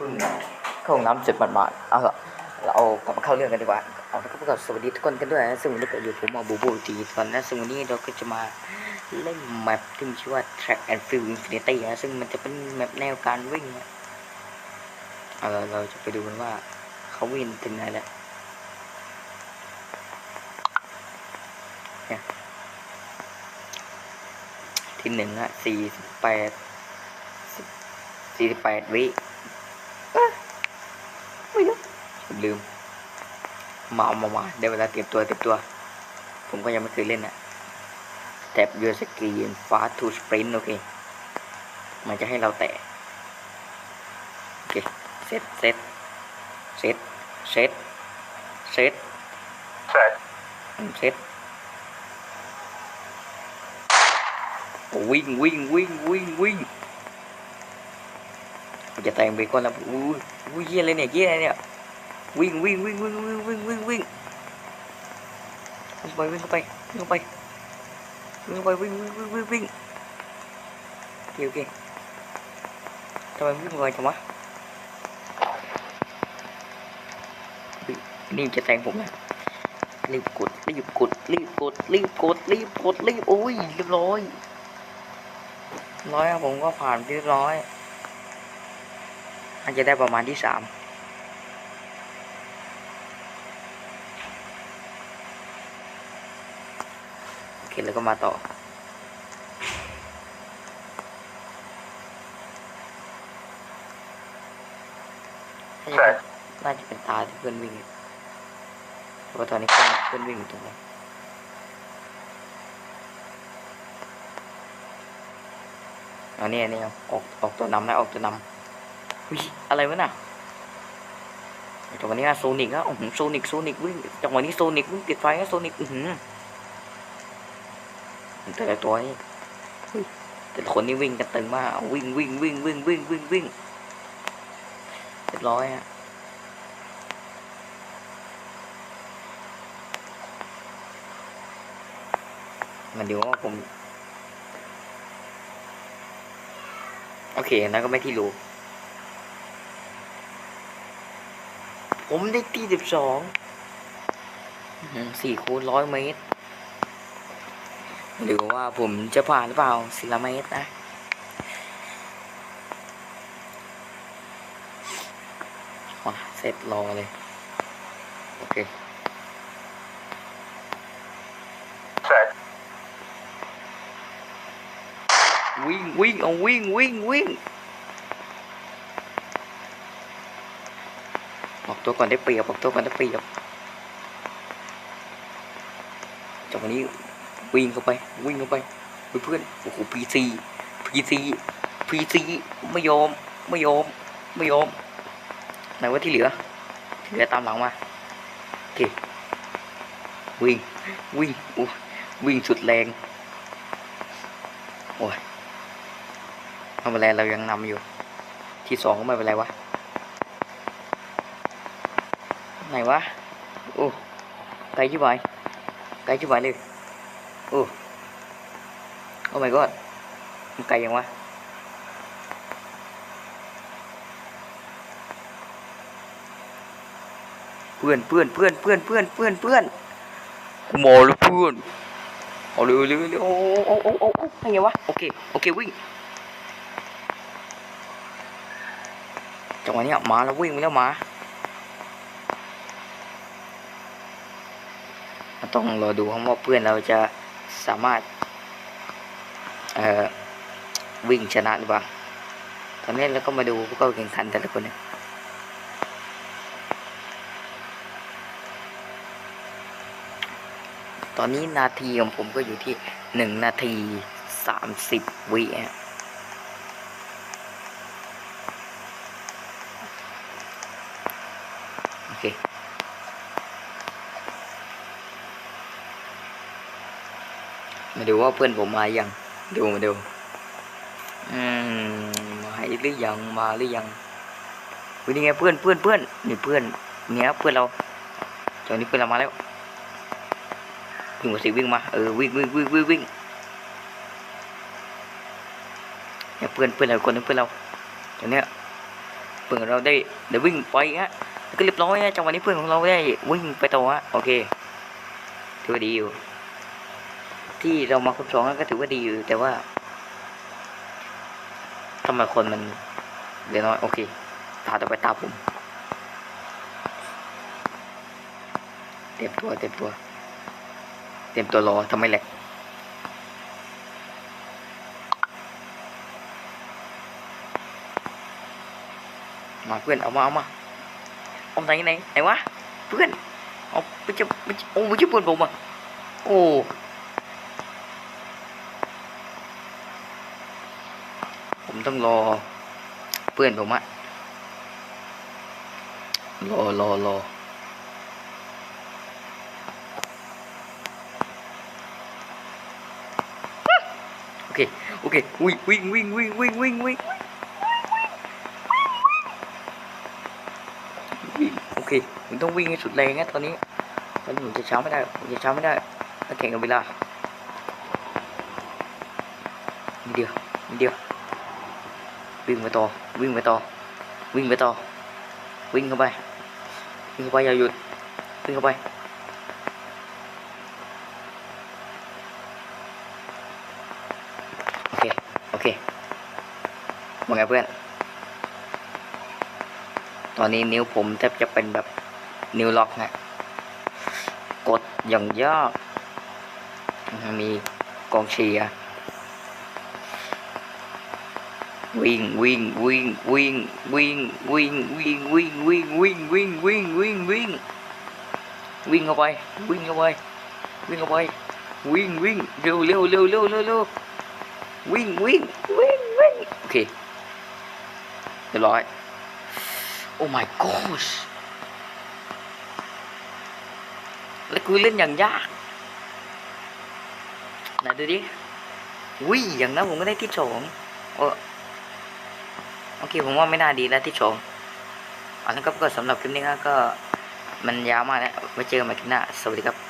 เพิ่งเข้าห้องน้ำเสร็จหมาดๆเอาละเราเอากลับมาเข้าเรื่องกันดีกว่าเอาละครับก็สวัสดีทุกคนกันด้วยนะซึ่งวันนี้ก็อยู่ผมมาบูบูจีตอนนะซึ่งวันนี้เราก็จะมาเล่นแมปที่มีชื่อว่า Track and Field Infinity นะซึ่งมันจะเป็นแมปแนวการวิ่งนะเอาละเราจะไปดูกันว่าเขาวิ่งถึงไหนแล้วที่หนึ่งอะสี่สิบแปดสี่สิบแปดวิ ไม่รู้ผมลืม มาเอามามาได้เวลาเตรียมตัวเตรียมตัว ผมก็ยังไม่เคยเล่นอะแท็บยูสกรีนฟาทูสปรินโอเค มันจะให้เราแตะ โอเค เซตเซตเซตเซตเซต Set. อืมเซตโอ้วิ่งวิ่งวิ่งวิ่งวิ่ง ผมจะแตงไปก่อนแล้วอุ้ยอุ้ยเยี่ยเลยเนี่ยเยี่ยอะไรเนี่ยวิ่งวิ่งวิ่งวิ่งวิ่งวิ่งวิ่งวิ่งไปวิ่งเข้าไปวิ่งเข้าไปวิ่งเข้าไปวิ่งวิ่งวิ่งวิ่งวิ่งโอเคโอเคทำไมวิ่งไวจังวะนี่จะแทงผมนะรีบกดรีบกดรีบกดรีบกดรีบกดรีบโอ้ยเรียบร้อยร้อยผมก็ผ่านเรียบร้อย อาจจะได้ประมาณที่สามโอเคแล้วก็มาต่อน่าจะเป็นน่าจะเป็นตาที่เพื่อนวิ่งอยู่เพราะว่าตอนนี้เพื่อนเพื่อนวิ่งอยู่ตรงนี้นอันนี้อันนี้เอาออกออกตัวนำนะออกตัวนำ อุ้ยอะไรวะน่ะจังหวะนี้อะโซนิกอะโอ้โหโซนิกโซนิกวิ่งจังหวะนี้โซนิกวิ่งติดไฟอะโซนิกอือหือแต่ละตัวนี่เฮ้ยแต่คนนี่วิ่งกันตึงมากวิ่งวิ่งวิ่งวิ่งวิ่งวิ่งวิ่งเรียบร้อยฮะมันเดี๋ยวว่าผม โอเคนั่นก็ไม่ที่รู้ ผมได้ที่สิบสองสี่คูณร้อยเมตร หรือว่าผมจะผ่านหรือเปล่าสิลาเมตรนะมาเสร็จรอเลย โอเค Set. วิ่งวิ่งเอาวิ่งวิ่งวิ่ง ออกตัวก่อนได้เปรียบออกตัวก่อนได้เปรียบจากวันนี้วิ่งเข้าไป วิ่งเข้าไปเพื่อนโอ้โหพีซีพีซีพีซีไม่ยอมไม่ยอมไม่ยอมไหนว่าที่เหลือที่เหลือตามหลังมาโอเควิ่งวิ่งอู้วิ่งสุดแรงโอ้ยไม่เป็นไรเรายังนำอยู่ ที่สองก็ไม่เป็นไรวะ ไหนวะโอ้ไกลชิบหายไกลชิบหายเลยโอ้โอ้ my god มันไกลยังวะเพื่อนเพื่อนเพื่อนเพื่อนเพื่อนเพื่อนเพื่อนกูมองเลยเพื่อนเอาเร็วเร็วเร็วโอ้โอ้โอ้โอ้โอ้ไงวะโอเคโอเควิ่งจังหวะเนี้ยมาแล้ววิ่งไปแล้วมา ต้องรอดูว่าเพื่อนเราจะสามารถวิ่งชนะหรือเปล่าตอนนี้เราก็มาดูผู้เข้าแข่งขันแต่ละคนนะตอนนี้นาทีของผมก็อยู่ที่หนึ่งนาทีสามสิบวิฮะ โอเค มาดูว่าเพื่อนผมมายังดูมาดูอืมมาหรือยังมาหรือยังวันนี้ไงเพื่อนเพื่อนเพื่อนนี่เพื่อนเนี่ยเพื่อนเราตอนนี้เพื่อนเรามาแล้ววิ่งมาสิวิ่งมาเออวิ่งวิ่งวิ่งวิ่งวิ่งเนี่ยเพื่อนเพื่อนเราคนนึงเพื่อนเราตอนเนี้ยเพื่อนเราได้ได้วิ่งไปฮะก็เรียบร้อยฮะจังหวะนี้เพื่อนของเราได้วิ่งไปต่อฮะโอเคถือว่าดีอยู่ ที่เรามาครบสองก็ถือว่าดีอยู่ แต่ว่าทำไมคนมันเหลือน้อย โอเคตาต่อไปตาผมเตรียมตัวเตรียมตัว เตรียมตัวรอทำไมแหลกมาเพื่อนเอามาเอามาเอาไหนไหนไหนวะเพื่อนเอาไม่ใช่ไม่ใช่โอ้ไม่ใช่เพื่อนผมอะโอ้ ต้องรอเพื่อนผมอะรอรอรอโอเค โอเค วิ่งวิ่งวิ่งวิ่งวิ่งวิ่งวิ่งโอเคผมต้องวิ่งให้สุดแรงนะตอนนี้ตอนนี้ผมจะเช้าไม่ได้ผมจะเช้าไม่ได้ถ้าแข่งกับเวลาเดียวเดียว วิ่งไปต่อวิ่งไปต่อวิ่งไปต่อวิ่งเข้าไปวิ่งเข้าไปอย่าหยุดวิ่งเข้าไปโอเคโอเคว่าไงเพื่อนตอนนี้นิ้วผมแทบจะเป็นแบบนิ้วล็อกฮะกดอย่างยากอืมมีกองเชียร์ วิ่งวิ่งวิ่งวิ่งวิ่งวิ่งวิ่งวิ่งวิ่งวิ่งวิ่งวิ่งวิ่งวิ่งวิ่งเข้าไปวิ่งเข้าไปวิ่งเข้าไปวิ่งวิ่งเร็วเร็วเร็วเร็วเร็วเร็ววิ่งวิ่งวิ่งวิ่งโอเคเรียบร้อยโอ้ my gosh แล้วกูเล่นอย่างยากไหนดู โอเคผมว่าไม่น่าดีแล้วที่ชมเอาละครับก็สำหรับคลิปนี้ก็มันยาวมากแล้วไว้เจอกันใหม่คลิปหน้า สวัสดีครับ